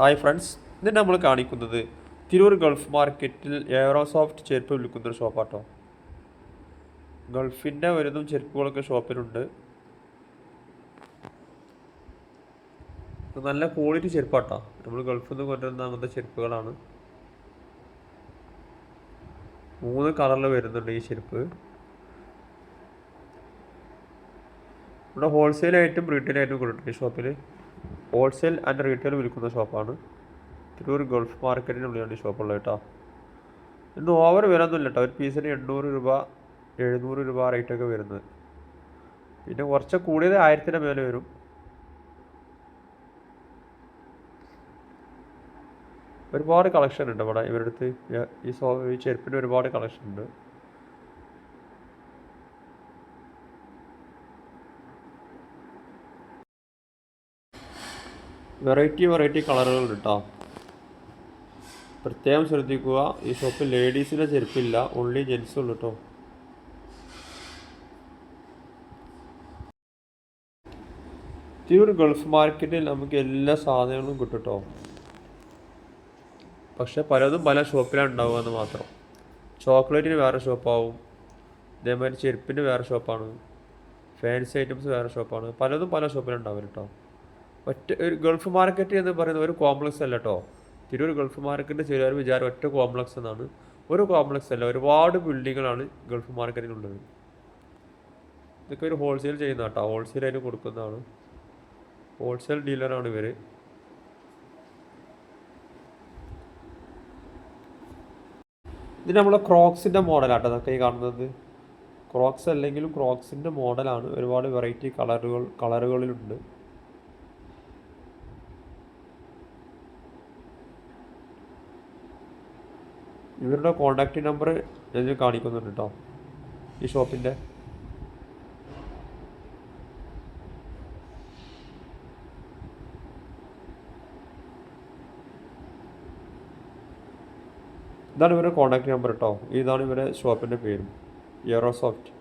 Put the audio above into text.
Hi friends ഇന്ന് നമ്മൾ കാണിക്കുന്നത് തിരൂർ ഗൾഫ് മാർക്കറ്റിൽ എയറോസോഫ്റ്റ് ചെരുപ്പ് വിൽക്കുന്ന ഒരു ഷോപ്പാട്ടോ. ഗൾഫിന്റെ വരുന്നതും ചെരുപ്പുകളൊക്കെ ഷോപ്പിലുണ്ട്. നല്ല ക്വാളിറ്റി ചെരുപ്പാട്ടോ. നമ്മൾ ഗൾഫിൽ നിന്ന് കൊണ്ടുവരുന്ന അങ്ങനത്തെ ചെരുപ്പുകളാണ്. മൂന്ന് കളറിൽ വരുന്നുണ്ട് ഈ ചെരുപ്പ്. ഇവിടെ ഹോൾസെയിലായിട്ടും റീറ്റെയിലായിട്ടും കൊടുക്കുന്നുണ്ട് ഈ ഷോപ്പിൽ ഹോൾസെയിൽ ആൻഡ് റീറ്റെയിൽ വിൽക്കുന്ന ഷോപ്പാണ് തിരൂർ ഗൾഫ് മാർക്കറ്റിനുള്ളിലാണ് ഈ ഷോപ്പുള്ളത് കേട്ടോ. ഇന്ന് ഓവർ വിലയൊന്നുമില്ല കേട്ടോ. ഒരു പീസിന് എണ്ണൂറ് രൂപ എഴുന്നൂറ് രൂപ റേറ്റൊക്കെ വരുന്നത്. പിന്നെ കുറച്ച് കൂടിയത് ആയിരത്തിന്റെ മേലെ വരും. ഒരുപാട് കളക്ഷൻ ഉണ്ട് ഇവിടെ. ഇവരുടെ അടുത്ത് ഈ സോ ഈ ചെരുപ്പിന് ഒരുപാട് കളക്ഷൻ ഉണ്ട്. വെറൈറ്റി വെറൈറ്റി കളറുകൾ കേട്ടോ പ്രത്യേകം ശ്രദ്ധിക്കുക. ഈ ഷോപ്പിൽ ലേഡീസിന്റെ ചെരുപ്പില്ല. ഓൺലി ജെൻസ് ഉള്ളു കേട്ടോ തിരൂർ ഗൾഫ് മാർക്കറ്റിൽ നമുക്ക് എല്ലാ സാധനങ്ങളും കിട്ടും കേട്ടോ പക്ഷെ പലതും പല ഷോപ്പിലാണ് ഉണ്ടാവുക എന്ന് മാത്രം. ചോക്ലേറ്റിന് വേറെ ഷോപ്പാവും. ഇതേമാതിരി ചെരുപ്പിന് വേറെ ഷോപ്പാണ്. ഫാൻസി ഐറ്റംസ് വേറെ ഷോപ്പാണ്. പലതും പല ഷോപ്പിലുണ്ടാവും കേട്ടോ ഒറ്റ ഒരു ഗൾഫ് മാർക്കറ്റ് എന്ന് പറയുന്നത് ഒരു കോംപ്ലക്സ് അല്ല കേട്ടോ തിരൂർ ഗൾഫ് മാർക്കറ്റ് ചിലർ വിചാരം ഒറ്റ കോംപ്ലക്സ് എന്നാണ്. ഒരു കോംപ്ലക്സ് അല്ല ഒരുപാട് ബിൽഡിങ്ങുകളാണ് ഗൾഫ് മാർക്കറ്റിനുള്ളത്. ഇതൊക്കെ ഒരു ഹോൾസെയിൽ ചെയ്യുന്ന കേട്ടോ. ഹോൾസെയിൽ അതിന് കൊടുക്കുന്നതാണ്. ഹോൾസെയിൽ ഡീലറാണ് ഇവർ ഇത് നമ്മളെ ക്രോക്സിന്റെ മോഡലാട്ടോ അതൊക്കെ ഈ കാണുന്നത്. ക്രോക്സ് അല്ലെങ്കിലും ക്രോക്സിന്റെ മോഡലാണ് ഒരുപാട് വെറൈറ്റി കളറുകൾ കളറുകളിലുണ്ട് ഇവരുടെ കോണ്ടാക്ട് നമ്പർ ഞാൻ കാണിക്കുന്നുണ്ട് കേട്ടോ ഈ ഷോപ്പിന്റെ ഇതാണ് ഇവരുടെ കോണ്ടാക്ട് നമ്പർ കേട്ടോ ഇതാണ് ഇവരുടെ ഷോപ്പിന്റെ പേരും. എയറോസോഫ്റ്റ്